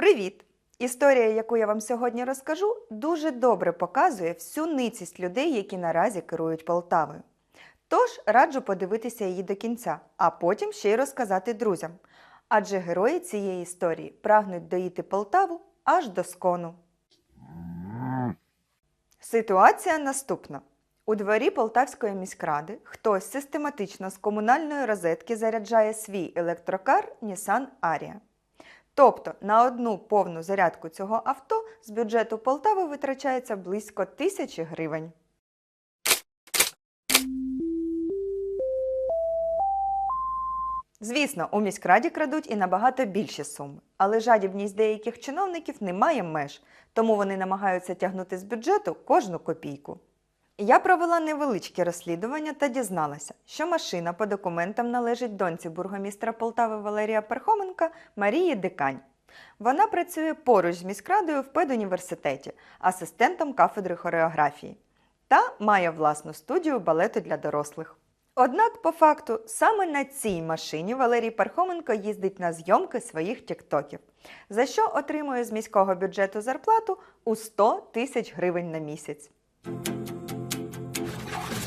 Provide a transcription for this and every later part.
Привіт! Історія, яку я вам сьогодні розкажу, дуже добре показує всю ницість людей, які наразі керують Полтавою. Тож раджу подивитися її до кінця, а потім ще й розказати друзям. Адже герої цієї історії прагнуть доїти Полтаву аж до скону. Ситуація наступна. У дворі Полтавської міськради хтось систематично з комунальної розетки заряджає свій електрокар Nissan Арія. Тобто на одну повну зарядку цього авто з бюджету Полтави витрачається близько тисячі гривень. Звісно, у міськраді крадуть і набагато більші суми, але жадібність деяких чиновників не має меж, тому вони намагаються тягнути з бюджету кожну копійку. Я провела невеличке розслідування та дізналася, що машина по документам належить доньці бургомістра Полтави Валерія Пархоменка Марії Дикань. Вона працює поруч з міськрадою в педуніверситеті, асистентом кафедри хореографії та має власну студію балету для дорослих. Однак, по факту, саме на цій машині Валерій Пархоменко їздить на зйомки своїх тіктоків, за що отримує з міського бюджету зарплату у 100 тисяч гривень на місяць.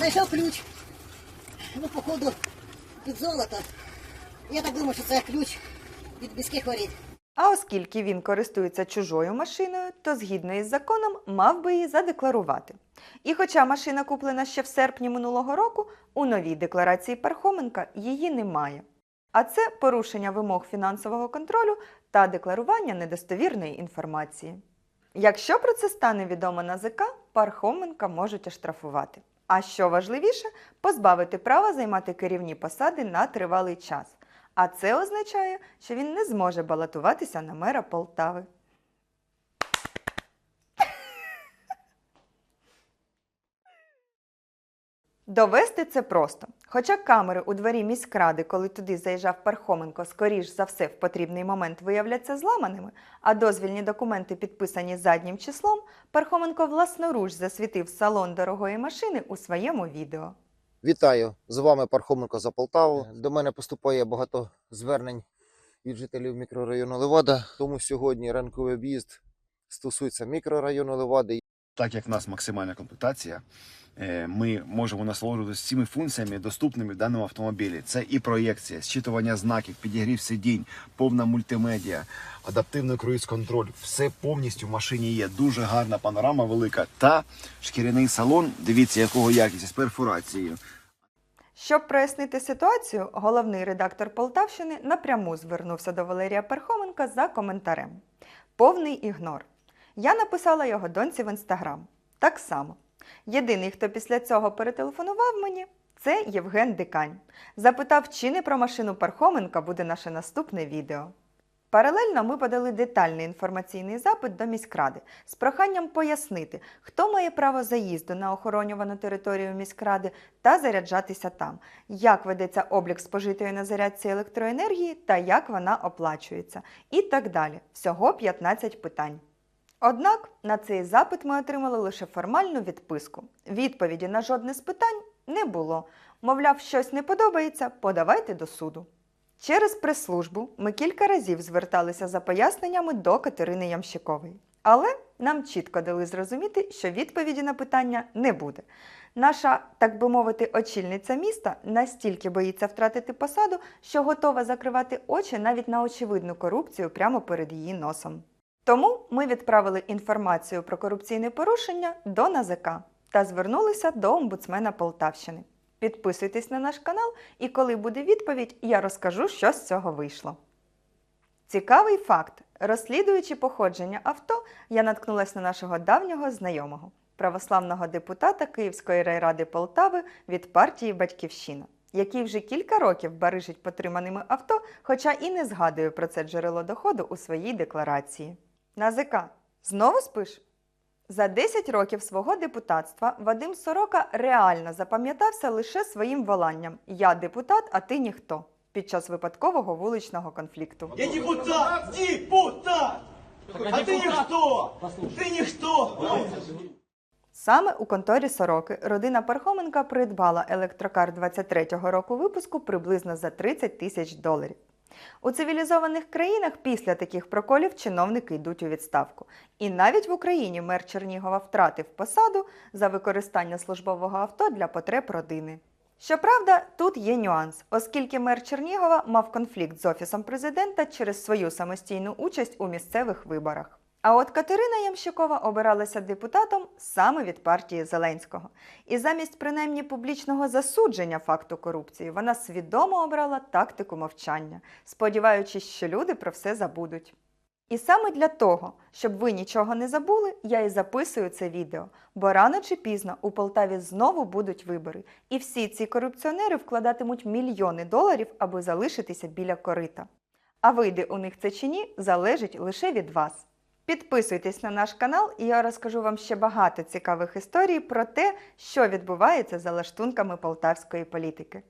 Знайшов ключ. Ну, походу, від золота. Я так думаю, що це ключ від міських воріт. А оскільки він користується чужою машиною, то згідно із законом мав би її задекларувати. І хоча машина куплена ще в серпні минулого року, у новій декларації Пархоменка її немає. А це порушення вимог фінансового контролю та декларування недостовірної інформації. Якщо про це стане відомо НАЗК, Пархоменка можуть оштрафувати. А що важливіше, позбавити права займати керівні посади на тривалий час. А це означає, що він не зможе балотуватися на мера Полтави. Довести це просто. Хоча камери у дворі міськради, коли туди заїжджав Пархоменко, скоріш за все в потрібний момент виявляться зламаними, а дозвільні документи підписані заднім числом, Пархоменко власноруч засвітив салон дорогої машини у своєму відео. Вітаю! З вами Пархоменко за Полтаву. До мене поступає багато звернень від жителів мікрорайону Левада. Тому сьогодні ранковий об'їзд стосується мікрорайону Левади. Так як в нас максимальна комплектація, е, ми можемо насолоджуватися всіми функціями, доступними в даному автомобілі. Це і проєкція, зчитування знаків, підігрів сидінь, повна мультимедіа, адаптивний круїз-контроль. Все повністю в машині є. Дуже гарна панорама велика та шкіряний салон. Дивіться, якого якість з перфорацією. Щоб прояснити ситуацію, головний редактор Полтавщини напряму звернувся до Валерія Пархоменка за коментарем. Повний ігнор. Я написала його доньці в інстаграм. Так само. Єдиний, хто після цього перетелефонував мені, це Євген Дикань. Запитав, чи не про машину Пархоменка буде наше наступне відео. Паралельно ми подали детальний інформаційний запит до міськради з проханням пояснити, хто має право заїзду на охоронювану територію міськради та заряджатися там, як ведеться облік спожитої на зарядці електроенергії та як вона оплачується, і так далі. Всього 15 питань. Однак на цей запит ми отримали лише формальну відписку. Відповіді на жодне з питань не було. Мовляв, щось не подобається, подавайте до суду. Через прес-службу ми кілька разів зверталися за поясненнями до Катерини Ямщикової. Але нам чітко дали зрозуміти, що відповіді на питання не буде. Наша, так би мовити, очільниця міста настільки боїться втратити посаду, що готова закривати очі навіть на очевидну корупцію прямо перед її носом. Тому ми відправили інформацію про корупційне порушення до НАЗК та звернулися до омбудсмена Полтавщини. Підписуйтесь на наш канал, і коли буде відповідь, я розкажу, що з цього вийшло. Цікавий факт: розслідуючи походження авто, я наткнулася на нашого давнього знайомого, православного депутата Київської райради Полтави від партії Батьківщина, який вже кілька років барижить потриманими авто, хоча і не згадує про це джерело доходу у своїй декларації. НАЗК, знову спиш? За 10 років свого депутатства Вадим Сорока реально запам'ятався лише своїм воланням Я депутат, а ти ніхто під час випадкового вуличного конфлікту. Я депутат! Депутат! А ты никто! Ты никто! Саме у конторі Сороки родина Пархоменка придбала електрокар 23-го року випуску приблизно за 30 тисяч доларів. У цивілізованих країнах після таких проколів чиновники йдуть у відставку. І навіть в Україні мер Чернігова втратив посаду за використання службового авто для потреб родини. Щоправда, тут є нюанс, оскільки мер Чернігова мав конфлікт з офісом президента через свою самостійну участь у місцевих виборах. А от Катерина Ямщикова обиралася депутатом саме від партії Зеленського. І замість принаймні публічного засудження факту корупції вона свідомо обрала тактику мовчання, сподіваючись, що люди про все забудуть. І саме для того, щоб ви нічого не забули, я і записую це відео, бо рано чи пізно у Полтаві знову будуть вибори, і всі ці корупціонери вкладатимуть мільйони доларів, аби залишитися біля корита. А вийде у них це чи ні, залежить лише від вас. Підписуйтесь на наш канал, і я розкажу вам ще багато цікавих історій про те, що відбувається за лаштунками полтавської політики.